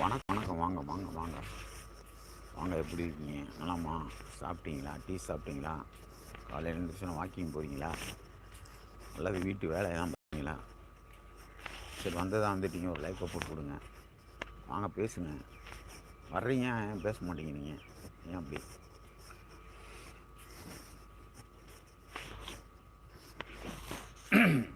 வணக்கம் வணக்கம் வாங்க வாங்க வாங்க. வாங்க எப்படி இருக்கீங்க? நல்லாமா சாப்பிட்டீங்களா? டீ சாப்பிட்டீங்களா? காலையில் எழுந்திரிச்சோன்னா வாக்கிங் போகிறீங்களா அல்லது வீட்டு வேலையெல்லாம் பார்த்தீங்களா சரி வந்ததாக வந்துட்டீங்க. ஒரு லைஃப்பை போட்டு கொடுங்க. வாங்க பேசுங்க. வர்றீங்க? ஏன் பேச மாட்டீங்க நீங்கள் ஏன் அப்படி? வாங்க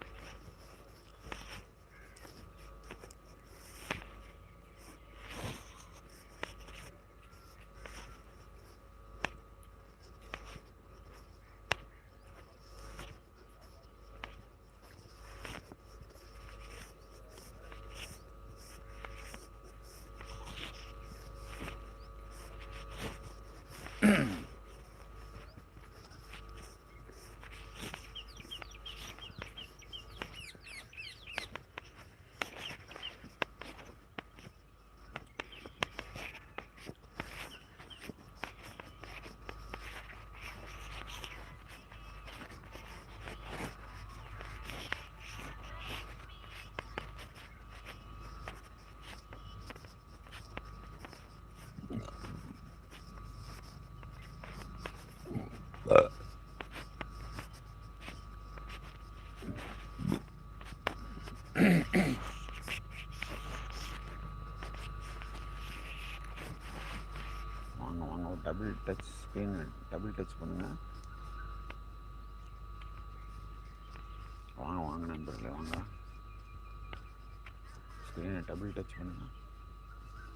டச் ஸ்க்ரீன் டபுள் டச் பண்ணுங்கள் வாங்க வாங்க நண்பர்களே வாங்க. ஸ்க்ரீனை டபுள் டச் பண்ணுங்கள்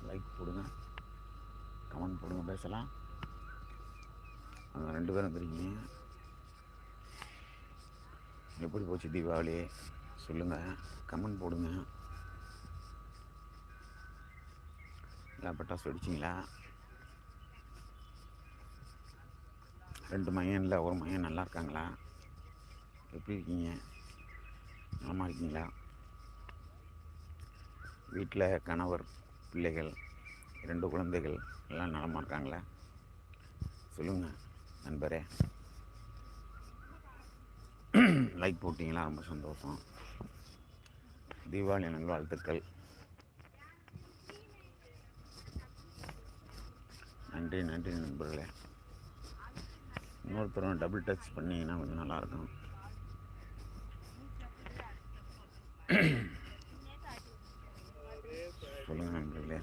லைக் போடுங்க. கமெண்ட் போடுங்க பேசலாம். அங்கே ரெண்டு பேரும் வந்துருக்கீங்க. எப்படி போச்சு தீபாவளி? சொல்லுங்கள் கமெண்ட் போடுங்க. எல்லா பட்டாசு வெடிச்சிங்களா? ரெண்டு மையனில் ஒரு மையன் நல்லா இருக்காங்களா? எப்படி இருக்கீங்க? நலமாக இருக்கீங்களா? வீட்டில் கணவர் பிள்ளைகள் இரண்டு குழந்தைகள் எல்லாம் நலமாக இருக்காங்களா? சொல்லுங்கள் நண்பரே. லைக் போட்டிங்களா? ரொம்ப சந்தோஷம். தீபாவளி நல்வாழ்த்துக்கள் நன்றி நன்றி நண்பர்களே. இன்னொரு தடவை டபுள் டச் பண்ணிங்கன்னா கொஞ்சம் நல்லாயிருக்கும். சொல்லுங்கள் நண்பர்களே.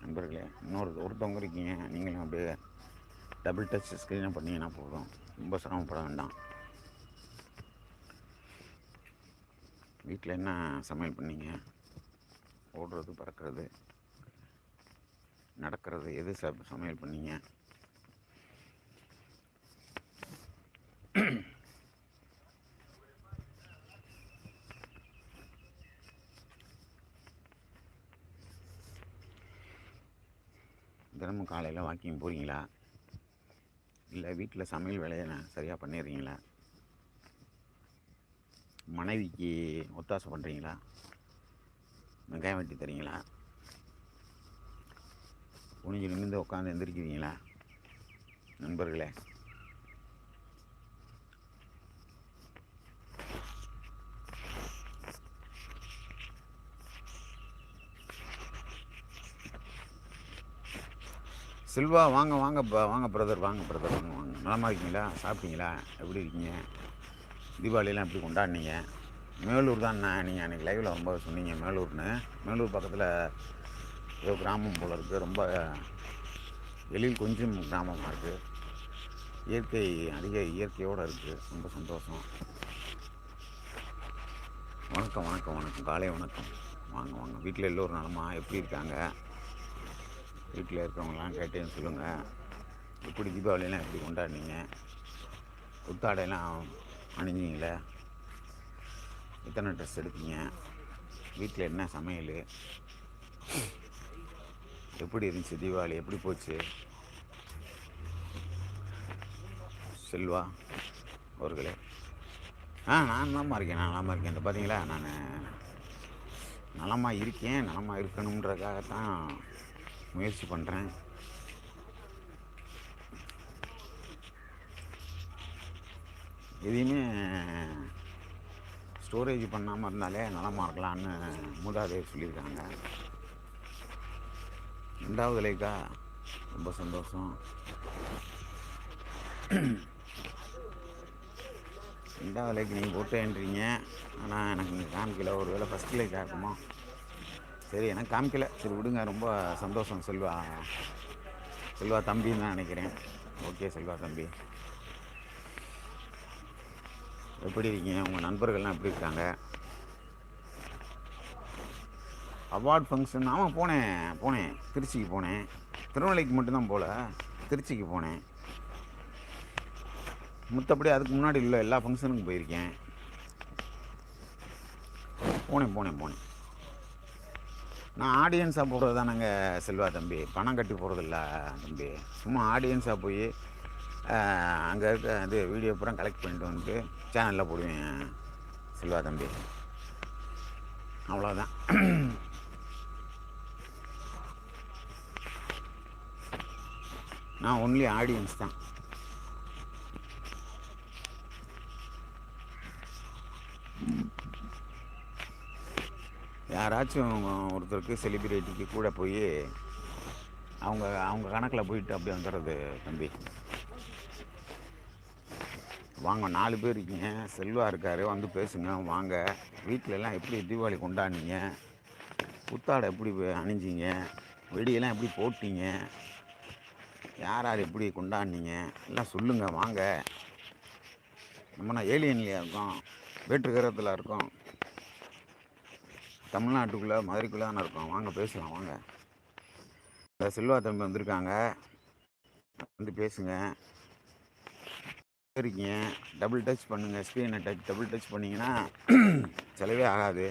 நண்பர்களே இன்னொரு ஒருத்தவங்க இருக்கீங்க நீங்களும் அப்படியே டபுள் டச் ஸ்க்ரீனை பண்ணிங்கன்னா போதும். ரொம்ப சிரமப்பட வேண்டாம். வீட்டில் என்ன சமையல் பண்ணீங்க? ஓடுறது பறக்கிறது நடக்கிறது எது ச சமையல் பண்ணீங்க? தினமும் காலையில் வாக்கிங் போகிறீங்களா இல்லை வீட்டில் சமையல் வேலையை நான் சரியாக பண்ணிடுறீங்களா? மனைவிக்கு ஒத்தாசை பண்ணுறீங்களா வெங்காயம் வெட்டி தரீங்களா? குனிஞ்சு நிமிந்து உட்காந்து எந்திரிக்கிறீங்களா? நண்பர்களே. செல்வா வாங்க வாங்க ப- வாங்க பிரதர் வாங்க பிரதர் வாங்க வாங்க. நலமா இருக்கீங்களா? சாப்பிட்டீங்களா? எப்படி இருக்கீங்க? தீபாவளியெல்லாம் எப்படி கொண்டாடினீங்க? மேலூர் தான் நீங்கள் அன்றைக்கி லைவில் ரொம்ப சொன்னீங்க மேலூர்னு. மேலூர் பக்கத்தில் ஏதோ கிராமம் போல் இருக்குது ரொம்ப வெளியில் கொஞ்சம் கிராமமாக இருக்குது இயற்கை அதிக இயற்கையோடு இருக்குது ரொம்ப சந்தோஷம். வணக்கம் வணக்கம் வணக்கம். காலை வணக்கம். வாங்க வாங்க. வீட்டில் எல்லோரும் நலமா? எப்படி இருக்காங்க? வீட்டில் இருக்கிறவங்களாம் கேட்டேன்னு சொல்லுங்கள் எப்படி தீபாவளியெல்லாம் எப்படி கொண்டாடினீங்க? புத்தாடையெல்லாம் அணிஞ்சிங்களே? எத்தனை ட்ரெஸ் எடுத்தீங்க? வீட்டில் என்ன சமையல்? எப்படி இருந்துச்சு தீபாவளி? எப்படி போச்சு? செல்வா அவர்களே. ஆ நான் நலமாக இருக்கேன் நான் நலமாக இருக்கேன். இந்த பார்த்தீங்களா நான் நலமாக இருக்கேன் நலமாக இருக்கணுன்றக்காகத்தான் முயற்சி பண்ணுறேன் எதையுமே ஸ்டோரேஜ் பண்ணாமல் இருந்தாலே நலமாக இருக்கலான்னு மூதாதையர் சொல்லியிருக்காங்க. ரெண்டாவது லைக்கா ரொம்ப சந்தோஷம். ரெண்டாவது லைக் நீங்கள் போட்டேன்றீங்க ஆனால் எனக்கு இங்கே காமிக்கல. ஒரு வேளை ஃபஸ்ட் லைக் ஆகுமா சரி எனக்கு காமிக்கல. சரி விடுங்க. ரொம்ப சந்தோஷம் செல்வா. செல்வா தம்பின்னு தான் நினைக்கிறேன். ஓகே செல்வா தம்பி. எப்படி இருக்கீங்க? உங்கள் நண்பர்கள்லாம் எப்படி இருக்காங்க? அவார்ட் ஃபங்க்ஷன் ஆமாம் போனேன் போனேன். திருச்சிக்கு போனேன். திருநெல்வேலிக்கு மட்டும்தான் போகல திருச்சிக்கு போனேன். மற்றபடி அதுக்கு முன்னாடி இல்லை எல்லா ஃபங்க்ஷனுக்கும் போயிருக்கேன். போனேன் போனேன் போனேன். நான் ஆடியன்ஸாக போடுறது தானேங்க செல்வா தம்பி. பணம் கட்டி போகிறதில்ல தம்பி. சும்மா ஆடியன்ஸாக போய் அங்கே இருக்க இது வீடியோ பூரா கலெக்ட் பண்ணிட்டு வந்துட்டு சேனலில் போடுவேன். செல்வா தம்பி. அவ்வளோதான் நான் ஒன்லி ஆடியன்ஸ் தான். யாராச்சும் ஒருத்தருக்கு செலிபிரிட்டிக்கு கூட போய் அவங்க அவங்க கணக்கில் போயிட்டு அப்படியே வந்துடுறது தம்பி. வாங்க நாலு பேர் இருக்கீங்க. செல்வா இருக்கார் வந்து பேசுங்க வாங்க. வீட்டிலலாம் எப்படி தீபாவளி கொண்டாடினீங்க? புத்தாடை எப்படி அணிஞ்சிங்க? அணிஞ்சீங்க வெடியெல்லாம் எப்படி போட்டீங்க? யார் யார் எப்படி கொண்டாடினீங்க? எல்லாம் சொல்லுங்கள் வாங்க. நம்ம நான் ஏலியன்லையாக இருக்கோம் வேற்று கிரகத்தில் இருக்கோம். தமிழ்நாட்டுக்குள்ளே மதுரைக்குள்ளே தானே இருக்கோம். வாங்க பேசலாம் வாங்க. இந்த செல்வா தம்பி வந்திருக்காங்க. வந்து பேசுங்க. இருக்கீங்க டபுள் டச் பண்ணுங்கள் ஸ்க்ரீனை டச் டபுள் டச் பண்ணிங்கன்னா செலவே ஆகாது.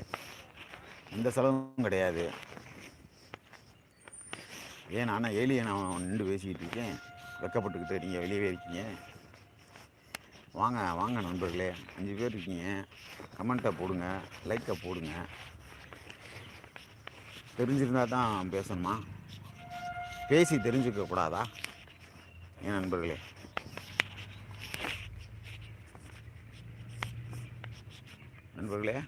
எந்த செலவும் கிடையாது. ஏன் நானும் ஏலியன் அவன் நின்று பேசிக்கிட்டு இருக்கேன். வெக்கப்பட்டுக்கிட்டு நீங்கள் வெளியவே இருக்கீங்க. வாங்க வாங்க நண்பர்களே. அஞ்சு பேர் இருக்கீங்க. கமெண்ட்டை போடுங்க லைக்கை போடுங்க. தெரிஞ்சிருந்தா தான் பேசணுமா? பேசி தெரிஞ்சுக்க கூடாதா ஏன் நண்பர்களே? நண்பர்களே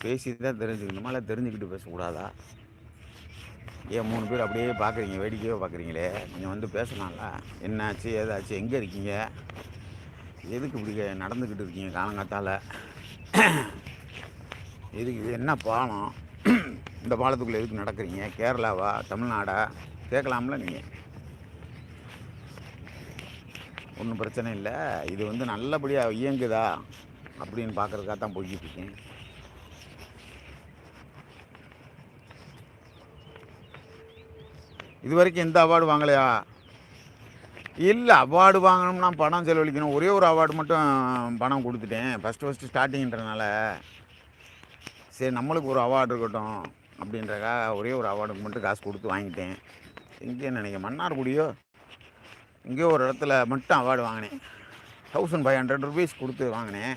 பேசி தான் தெரிஞ்சுக்கணுமா? இல்லை தெரிஞ்சுக்கிட்டு பேசக்கூடாதா? ஏன் மூணு பேர் அப்படியே பார்க்குறீங்க வேடிக்கையே பார்க்குறீங்களே நீங்கள் வந்து பேசலாம்ல. என்னாச்சு ஏதாச்சு எங்கே இருக்கீங்க? எதுக்கு இப்படி நடந்துக்கிட்டு இருக்கீங்க காலங்காத்தால்? எதுக்கு இது என்ன பாலம் இந்த பாலத்துக்குள்ளே எதுக்கு நடக்கிறீங்க? கேரளாவா? தமிழ்நாடா? கேட்கலாம்ல நீங்கள் ஒன்றும் பிரச்சனை இல்லை. இது வந்து நல்லபடியாக இயங்குதா? அப்படின்னு பார்க்குறதுக்காக தான் போய்கிட்டு இருக்கேன் இது வரைக்கும் எந்த அவார்டு வாங்கலையா? இல்லை அவார்டு வாங்கணும்னா பணம் செலவழிக்கணும். ஒரே ஒரு அவார்டு மட்டும் பணம் கொடுத்துட்டேன். ஃபஸ்ட்டு ஃபஸ்ட்டு ஸ்டார்டிங்கன்றனால சரி நம்மளுக்கு ஒரு அவார்டு இருக்கட்டும் அப்படின்றக்கா ஒரே ஒரு அவார்டுக்கு மட்டும் காசு கொடுத்து வாங்கிட்டேன். எங்கே நினைக்க மன்னார்குடியோ? எங்கேயோ ஒரு இடத்துல மட்டும் அவார்டு வாங்கினேன். தௌசண்ட் ஃபைவ் ஹண்ட்ரட் ருபீஸ் கொடுத்து வாங்கினேன்.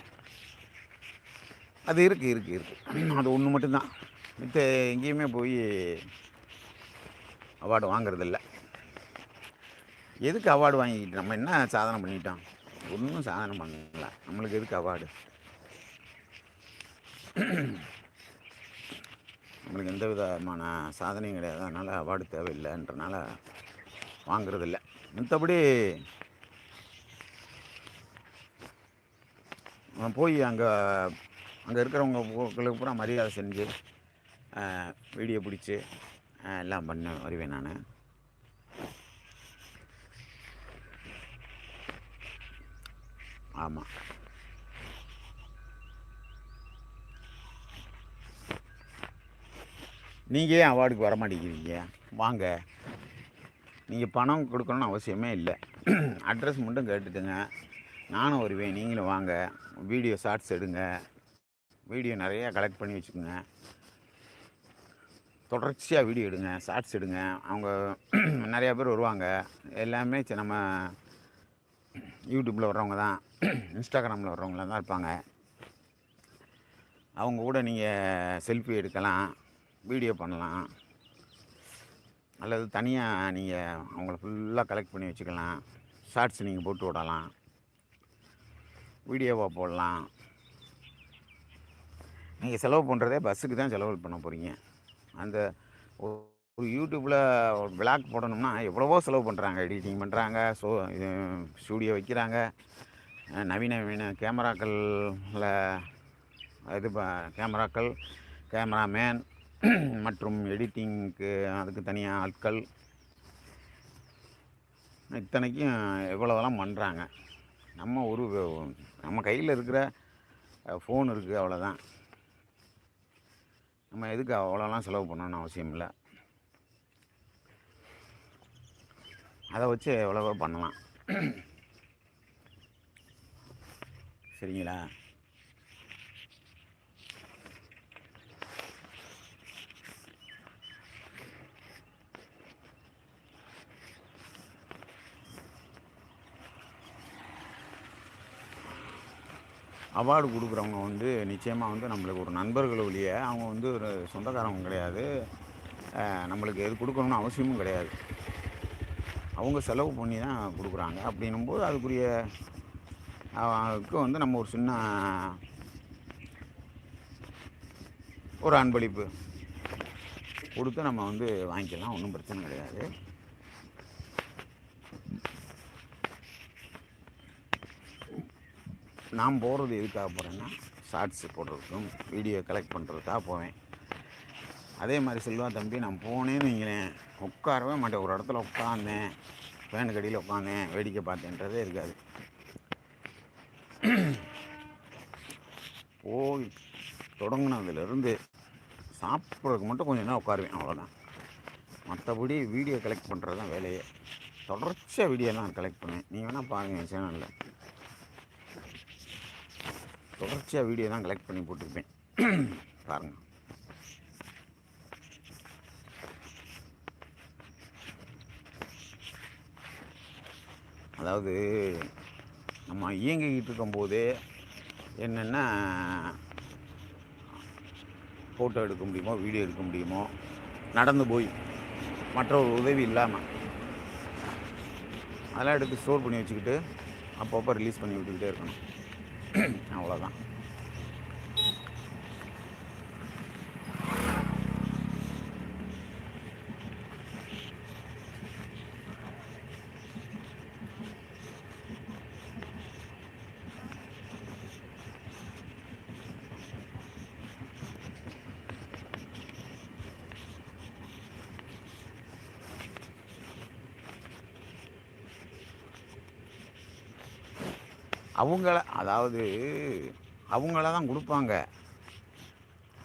அது இருக்குது இருக்குது இருக்குது அது ஒன்று மட்டும்தான். மித்த எங்கேயுமே போய் அவார்டு வாங்குறதில்ல. எதுக்கு அவார்டு வாங்கிக்கிட்டு? நம்ம என்ன சாதனை பண்ணிட்டோம்? ஒன்றும் சாதனை பண்ணல. நம்மளுக்கு எதுக்கு அவார்டு நம்மளுக்கு எந்த விதமான சாதனையும் கிடையாது. அதனால் அவார்டு தேவையில்லைன்றனால வாங்குறதில்ல. மற்றபடி போய் அங்கே அங்கே இருக்கிறவங்களுக்கு பூரா மரியாதை செஞ்சு வீடியோ பிடிச்சி எல்லாம் பண்ண வருவேன் நான். ஆமாம் நீங்கள் ஏன் அவார்டுக்கு வர மாட்டேங்கிறீங்க? வாங்க. நீங்கள் பணம் கொடுக்கணும்னு அவசியமே இல்லை. அட்ரஸ் மட்டும் கேட்டுட்டுங்க. நானும் வருவேன். நீங்களும் வாங்க. வீடியோ ஷார்ட்ஸ் எடுங்க. வீடியோ நிறையா கலெக்ட் பண்ணி வச்சுக்கோங்க. தொடர்ச்சியாக வீடியோ எடுங்க ஷார்ட்ஸ் எடுங்க. அவங்க நிறையா பேர் வருவாங்க. எல்லாமே நம்ம யூடியூப்பில் வர்றவங்க தான். இன்ஸ்டாகிராமில் வர்றவங்களாம் தான் இருப்பாங்க. அவங்க கூட நீங்கள் செல்ஃபி எடுக்கலாம் வீடியோ பண்ணலாம். அல்லது தனியாக நீங்கள் அவங்கள ஃபுல்லாக கலெக்ட் பண்ணி வச்சுக்கலாம். ஷார்ட்ஸ் நீங்கள் போட்டு விடலாம். வீடியோவாக போடலாம். நீங்கள் செலவு பண்ணுறதே பஸ்ஸுக்கு தான் செலவு பண்ண போகிறீங்க அந்த ஒரு யூடியூப்பில் விளாக் போடணும்னா எவ்வளவோ செலவு பண்ணுறாங்க எடிட்டிங் பண்ணுறாங்க ஸோ ஸ்டூடியோ வைக்கிறாங்க. நவீன நவீன கேமராக்களில் இது ப கேமராக்கள் கேமராமேன் மற்றும் எடிட்டிங்க்கு அதுக்கு தனியாக ஆட்கள். இத்தனைக்கும் எவ்வளோதெல்லாம் பண்ணுறாங்க நம்ம ஒரு நம்ம கையில் இருக்கிற ஃபோன் இருக்குது அவ்வளோதான் நம்ம எதுக்கு அவ்வளோலாம் செலவு பண்ணணும்னு அவசியம் இல்லை. அதை வச்சு எவ்வளவோ பண்ணலாம். சரிங்களா? அவார்டு கொடுக்குறவங்க வந்து நிச்சயமாக வந்து நம்மளுக்கு ஒரு நண்பர்கள் வழியே அவங்க வந்து ஒரு சொந்தக்காரங்க கிடையாது. நம்மளுக்கு எது கொடுக்கணும்னு அவசியமும் கிடையாது. அவங்க செலவு பண்ணி தான் கொடுக்குறாங்க. அப்படின்னும்போது அதுக்குரிய அவங்களுக்கு வந்து நம்ம ஒரு சின்ன ஒரு அன்பளிப்பு கொடுத்து நம்ம வந்து வாங்கிக்கலாம். ஒன்றும் பிரச்சனை கிடையாது. நான் போகிறது எதுக்காக போகிறேன்னா ஷார்ட்ஸ் போடுறதுக்கும் வீடியோ கலெக்ட் பண்ணுறதுக்காக போவேன். அதே மாதிரி செல்வா தம்பி நான் போனேன்னு வைங்களேன். உட்காரவே மாட்டேன். ஒரு இடத்துல உட்காந்தேன் ஃபேன் கடியில் உட்காந்தேன் வேடிக்கை பார்த்தேன்றதே இருக்காது. போய் தொடங்கினதுலேருந்து சாப்பிட்றதுக்கு மட்டும் கொஞ்சம் நேரம் உட்காருவேன். அவ்வளோதான் மற்றபடி வீடியோ கலெக்ட் பண்ணுறது தான் வேலையே தொடர்ச்சியாக வீடியோலாம் கலெக்ட் பண்ணுவேன். நீங்கள் வேணால் பாருங்கள் சேனலில் தொடர்ச்சியாக வீடியோ தான் கலெக்ட் பண்ணி போட்டிருப்பேன். பாருங்கள் அதாவது நம்ம இயங்கிக்கிட்டு இருக்கும்போதே என்னென்னா ஃபோட்டோ எடுக்க முடியுமோ வீடியோ எடுக்க முடியுமோ நடந்து போய் மற்றொரு உதவி இல்லாமல் அதெல்லாம் எடுத்து ஸ்டோர் பண்ணி வச்சுக்கிட்டு அப்பப்போ ரிலீஸ் பண்ணி விட்டுக்கிட்டே இருக்கணும். அவ்வளோதான் அவங்கள அதாவது அவங்கள தான் கொடுப்பாங்க.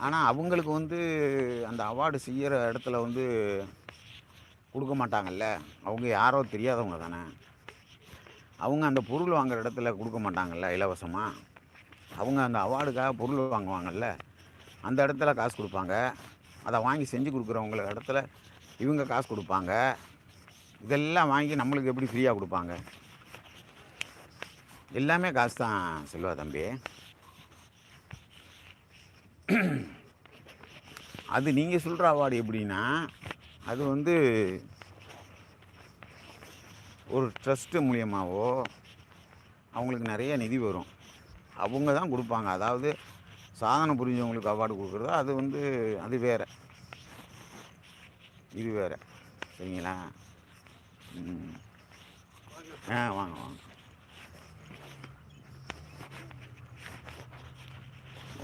ஆனால் அவங்களுக்கு வந்து அந்த அவார்டு செய்கிற இடத்துல வந்து கொடுக்க மாட்டாங்கல்ல? அவங்க யாரோ தெரியாதவங்க தானே? அவங்க அந்த பொருள் வாங்குற இடத்துல கொடுக்க மாட்டாங்கல்ல இலவசமாக அவங்க அந்த அவார்டுக்காக பொருள் வாங்குவாங்கல்ல? அந்த இடத்துல காசு கொடுப்பாங்க. அதை வாங்கி செஞ்சு கொடுக்குறவங்கள இடத்துல இவங்க காசு கொடுப்பாங்க. இதெல்லாம் வாங்கி நம்மளுக்கு எப்படி ஃப்ரீயாக கொடுப்பாங்க? எல்லாமே காசு தான் செல்வா தம்பி. அது நீங்கள் சொல்கிற அவார்டு எப்படின்னா அது வந்து ஒரு ட்ரஸ்ட்டு மூலியமாகவோ அவங்களுக்கு நிறைய நிதி வரும். அவங்க தான் கொடுப்பாங்க. அதாவது சாதனை புரிஞ்சவங்களுக்கு அவார்டு கொடுக்குறது அது வந்து அது வேறு. இது வேறு. சரிங்களா? ஆ வாங்க வாங்க.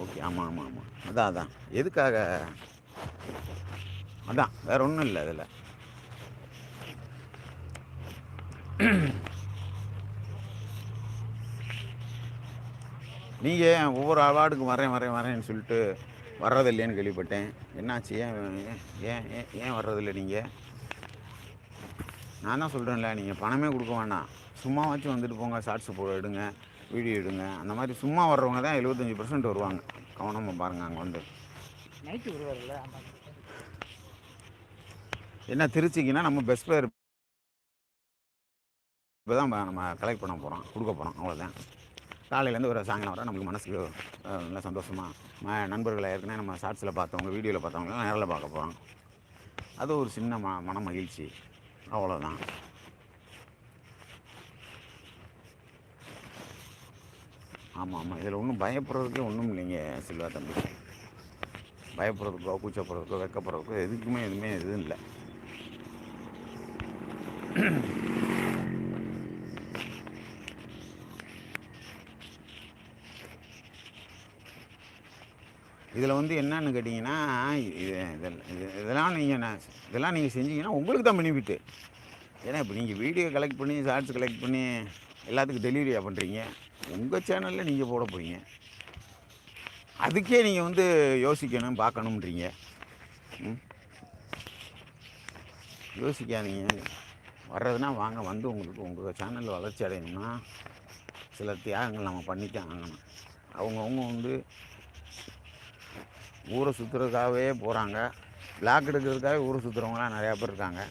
ஓகே ஆமாம் ஆமாம் ஆமாம் அதான் அதான். எதுக்காக? அதான் வேற ஒன்றும் இல்லை அதில். நீங்கள் ஒவ்வொரு அவார்டுக்கும் வரேன் வரேன் வரேன்னு சொல்லிட்டு வர்றதில்லைன்னு கேள்விப்பட்டேன். என்னாச்சு? ஏன் ஏன் ஏன் ஏன் வர்றதில்லை நீங்கள் நான் தான் சொல்கிறேன்ல நீங்கள் பணமே கொடுக்க வேண்டாம் சும்மாவாச்சும் வந்துட்டு போங்க ஷார்ட்ஸ் போட எடுங்க. வீடியோ எடுங்க. அந்த மாதிரி சும்மா வர்றவங்க தான் எழுபத்தஞ்சி பர்சன்ட் வருவாங்க. கவனமாக பாருங்கள் அங்கே வந்து. நைட்டு வருவார்ல என்ன திருச்சிக்குன்னா நம்ம பெஸ்ட் பிளேயர் இப்போ தான் நம்ம கலெக்ட் பண்ண போகிறோம் கொடுக்க போகிறோம் அவ்வளோதான் காலையிலேருந்து ஒரு சாயங்காலம் வர நமக்கு மனசுக்கு நல்லா சந்தோஷமாக நண்பர்களை ஏற்கனவே நம்ம ஷார்ட்ஸில் பார்த்தவங்க வீடியோவில் பார்த்தவங்க நேரில் பார்க்க போகிறோம் அது ஒரு சின்ன ம மன மகிழ்ச்சி அவ்வளோதான் ஆமாம் ஆமாம் இதில் ஒன்றும் பயப்படுறதுக்கே ஒன்றும் இல்லைங்க செல்வா தம்பி. பயப்படுறதுக்கோ கூச்சப்படுறதுக்கோ வெக்கப்படுறதுக்கோ எதுக்குமே எதுவுமே எதுவும் இல்லை. இதில் வந்து என்னன்னு கேட்டிங்கன்னா இது இதெல்லாம் இதெல்லாம் நீங்கள் நான் இதெல்லாம் நீங்கள் செஞ்சீங்கன்னா உங்களுக்கு தான் பெனிஃபிட்டு ஏன்னா இப்போ நீங்கள் வீடியோ கலெக்ட் பண்ணி ஷார்ட்ஸ் கலெக்ட் பண்ணி எல்லாத்துக்கும் டெலிவரியாக பண்ணுறீங்க உங்கள் சேனலில் நீங்கள் போட போகிறீங்க அதுக்கே நீங்கள் வந்து யோசிக்கணும் பார்க்கணுன்றீங்க யோசிக்காதீங்க. வர்றதுனா வாங்க வந்து உங்களுக்கு உங்கள் சேனல் வளர்ச்சி அடையணும்னா சில தியாகங்கள் நம்ம பண்ணித்தான் ஆகணும். அவங்கவுங்க வந்து ஊரை சுற்றுறதுக்காகவே போகிறாங்க பிளாக் எடுக்கிறதுக்காகவே ஊரை சுற்றுறவங்களாம் நிறையா பேர் இருக்காங்க.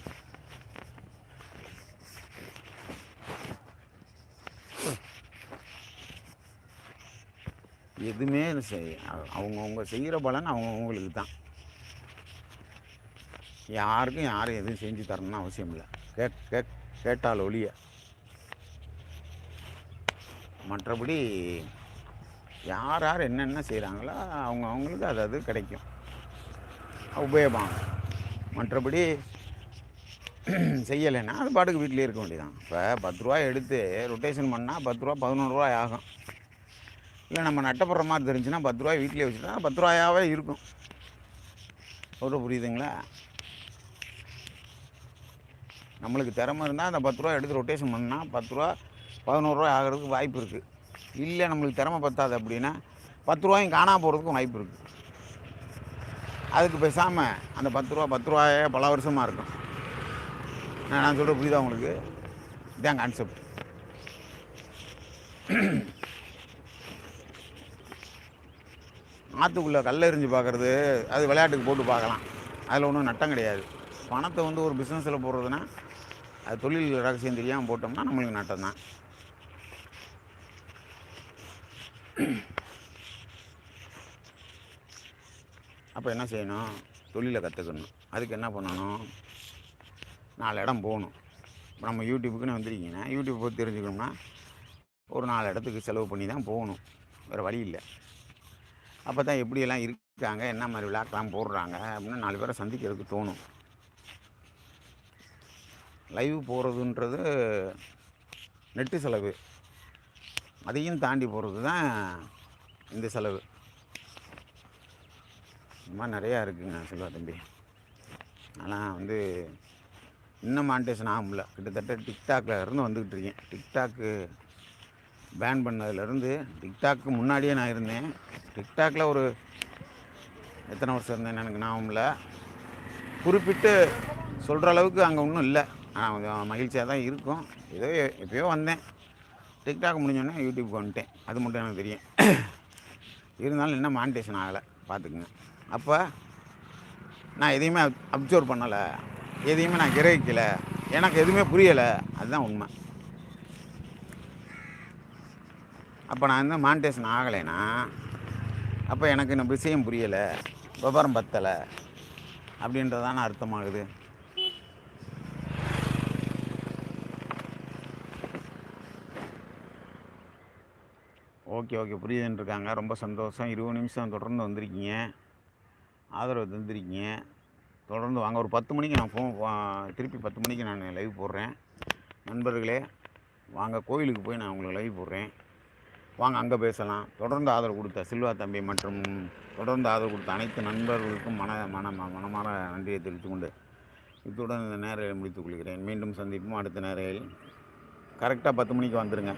எதுவுமே அவங்கவுங்க செய்கிற பலன் அவங்கவுங்களுக்கு தான். யாருக்கும் யாரும் எதுவும் செஞ்சு தரணும்னு அவசியம் இல்லை. கேக் கே கேட்டால் ஒழிய. மற்றபடி யார் யார் என்னென்ன செய்கிறாங்களோ அவங்க அவங்களுக்கு அது அது கிடைக்கும். உபயோகம். மற்றபடி செய்யலைன்னா அது பாட்டுக்கு வீட்டிலே இருக்க வேண்டியதான் இப்போ பத்து ரூபா எடுத்து ரொட்டேஷன் பண்ணால் பத்து ரூபா பதினோரு ரூபாய் ஆகும். இல்லை நம்ம நட்டப்படுற மாதிரி தெரிஞ்சுன்னா பத்து ரூபாய் வீட்டிலே வச்சுட்டா பத்து ரூபாயாவே இருக்கும். சொல்ல புரியுதுங்களா? நம்மளுக்கு திறமை இருந்தால் அந்த பத்து ரூபா எடுத்து ரொட்டேஷன் பண்ணால் பத்து ரூபா பதினோருவா ஆகிறதுக்கு வாய்ப்பு இருக்குது இல்லை நம்மளுக்கு திறமை பத்தாது அப்படின்னா பத்து ரூபாயும் காணாம போகிறதுக்கும் வாய்ப்பு இருக்குது அதுக்கு பேசாமல் அந்த பத்து ரூபா பத்து ரூபாயே பல வருஷமாக இருக்கும். நான் சொல்கிற புரியுதா உங்களுக்கு? இதான் கான்செப்ட் ஆற்றுக்குள்ளே கல் எறிஞ்சு பார்க்குறது அது விளையாட்டுக்கு போட்டு பார்க்கலாம். அதில் ஒன்றும் நட்டம் கிடையாது. பணத்தை வந்து ஒரு பிஸ்னஸில் போடுறதுன்னா அது தொழில் ரகசியம் தெரியாமல் போட்டோம்னா நம்மளுக்கு நட்டம் தான். அப்போ என்ன செய்யணும்? தொழிலை கற்றுக்கணும் அதுக்கு என்ன பண்ணணும்? நாலு இடம் போகணும். இப்போ நம்ம யூடியூபுக்குன்னு வந்துருக்கீங்கன்னா யூடியூப் பற்றி தெரிஞ்சுக்கணும்னா ஒரு நாலு இடத்துக்கு செலவு பண்ணி தான் போகணும். வேறு வழி இல்லை. அப்போ தான் எப்படியெல்லாம் இருக்காங்க என்ன மாதிரி விளாக்கெலாம் போடுறாங்க அப்படின்னு நாலு பேரை சந்திக்கிறதுக்கு தோணும். லைவ் போகிறதுன்றது நெட்டு செலவு. அதையும் தாண்டி போகிறது தான் இந்த செலவு. சும்மா நிறையா இருக்குங்க செல்வா தம்பி. ஆனால் வந்து இன்னும் மானிட்டேஷன் ஆகும்ல கிட்டத்தட்ட டிக்டாக்ல இருந்து வந்துக்கிட்டு இருக்கேன். டிக்டாக்கு பேன் பண்ணதுலேருந்து டிக்டாக்கு முன்னாடியே நான் இருந்தேன். டிக்டாக்ல ஒரு எத்தனை வருஷம் இருந்தேன் எனக்கு ஞாபகம்ல குறிப்பிட்டு சொல்கிற அளவுக்கு அங்கே ஒன்றும் இல்லை. ஆனால் கொஞ்சம் மகிழ்ச்சியாக தான் இருக்கும். ஏதோ எப்பயோ வந்தேன். டிக்டாக் முடிஞ்சோடனே யூடியூப்க்கு வந்துட்டேன். அது மட்டும் எனக்கு தெரியும். இருந்தாலும் இன்னும் மானிட்டேஷன் ஆகலை. பார்த்துக்குங்க. அப்போ நான் எதையுமே அப்சர்வ் பண்ணலை. எதையுமே நான் கிரகிக்கலை. எனக்கு எதுவுமே புரியலை. அதுதான் உண்மை. அப்போ நான் வந்து மானிட்டேஷன் ஆகலைன்னா அப்போ எனக்கு இந்த விஷயம் புரியலை விவரம் பத்தலை அப்படின்றதான அர்த்தமாகுது. ஓகே ஓகே புரியுதுன்னு இருக்காங்க ரொம்ப சந்தோஷம். இருபது நிமிஷம் தொடர்ந்து வந்திருக்கீங்க. ஆதரவு தந்திருக்கீங்க. தொடர்ந்து வாங்க. ஒரு பத்து மணிக்கு நான் ஃபோன் திருப்பி பத்து மணிக்கு நான் லைவ் போடுறேன். நண்பர்களே வாங்க. கோயிலுக்கு போய் நான் உங்களுக்கு லைவ் போடுறேன். வாங்க அங்கே பேசலாம். தொடர்ந்து ஆதரவு கொடுத்த சில்வா தம்பி மற்றும் தொடர்ந்து ஆதரவு கொடுத்த அனைத்து நண்பர்களுக்கும் மன மன மனமான நன்றியை தெரிவித்து கொண்டு இத்துடன் இந்த நேரையை முடித்துக் கொள்கிறேன். மீண்டும் சந்திப்போம் அடுத்த நேரையில் கரெக்டாக பத்து மணிக்கு வந்துடுங்க